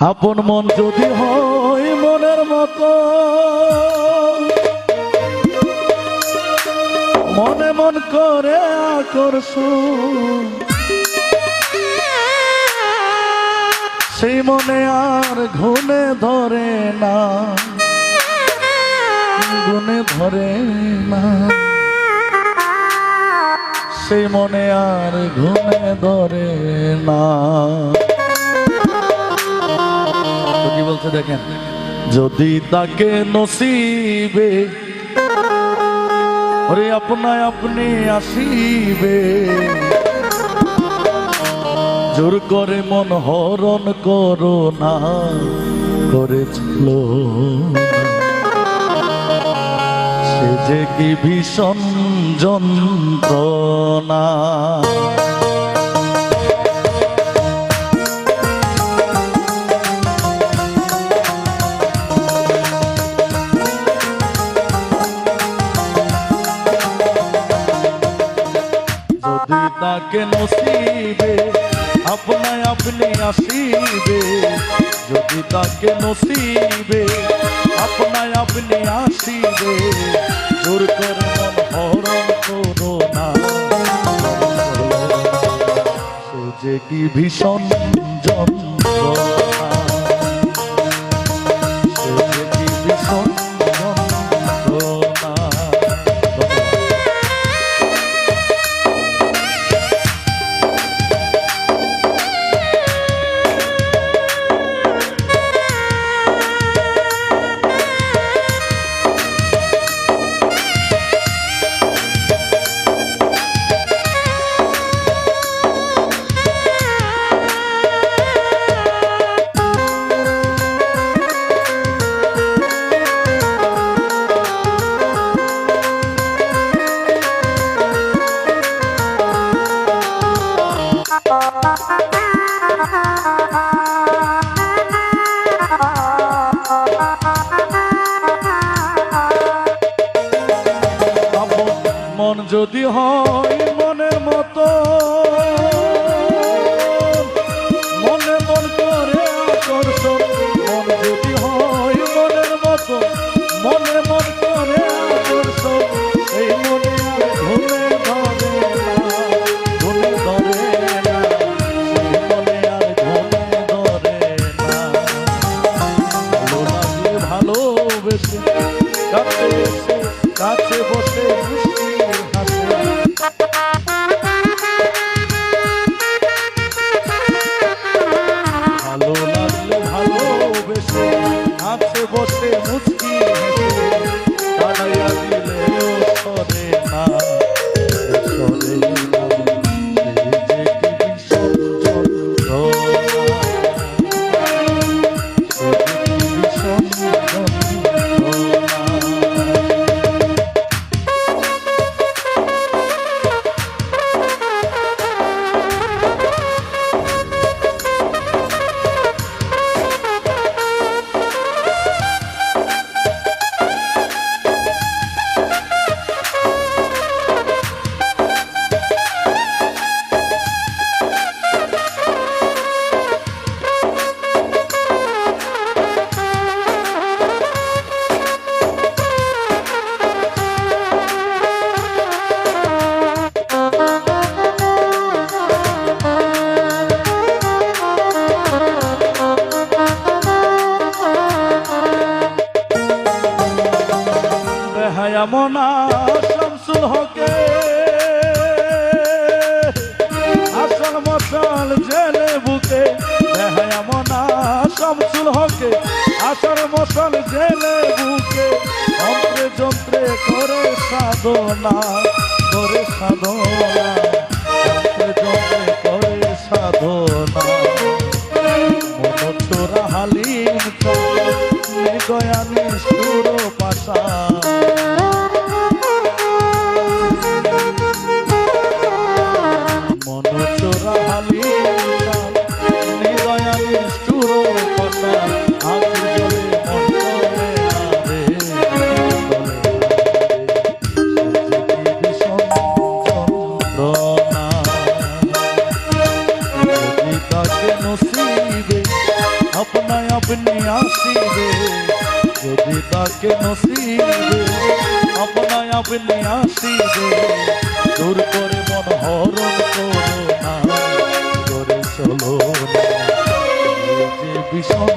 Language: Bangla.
আপন মন যদি হয় মনের মতো। মনে মন করে আকর্ষণ। সেই মনে আর ঘুনে ধরে না। গুনে ধরে না। সেই মনে আর ঘুমে ধরে না। বলছে দেখেন, যদি তাকে নসিবে, ওরে আপনায় আপনি আসিবে। জোর করে মন হরণ করো না, করেছিল। সে যে কি ভীষণ যন্ত্রণা। যদি নসিবে আপনায় আপনি আসিবে যদি তাকে নসিবে আপনায় আপনি আসিবে দূর করে মন হরণ করো না সে যে কি ভীষণ যন্ত্রণা মন যদি হয় Stop. আসল জেলে বুকে। বেহায়া মনা শামসুল হকে আসল মশাল জেলে বুকে। যন্ত্রে যন্ত্রে করে সাধনা করে সাধনা। যন্ত্রে যন্ত্রে করে সাধনা। হালিম দয়া নিষ্ঠুর পাশা। নসিবে, যদি তাকে নসিবে, আপনায় আপনি আসিবে। দূর করে মন হরণ করো না করে চলো যে বিষণ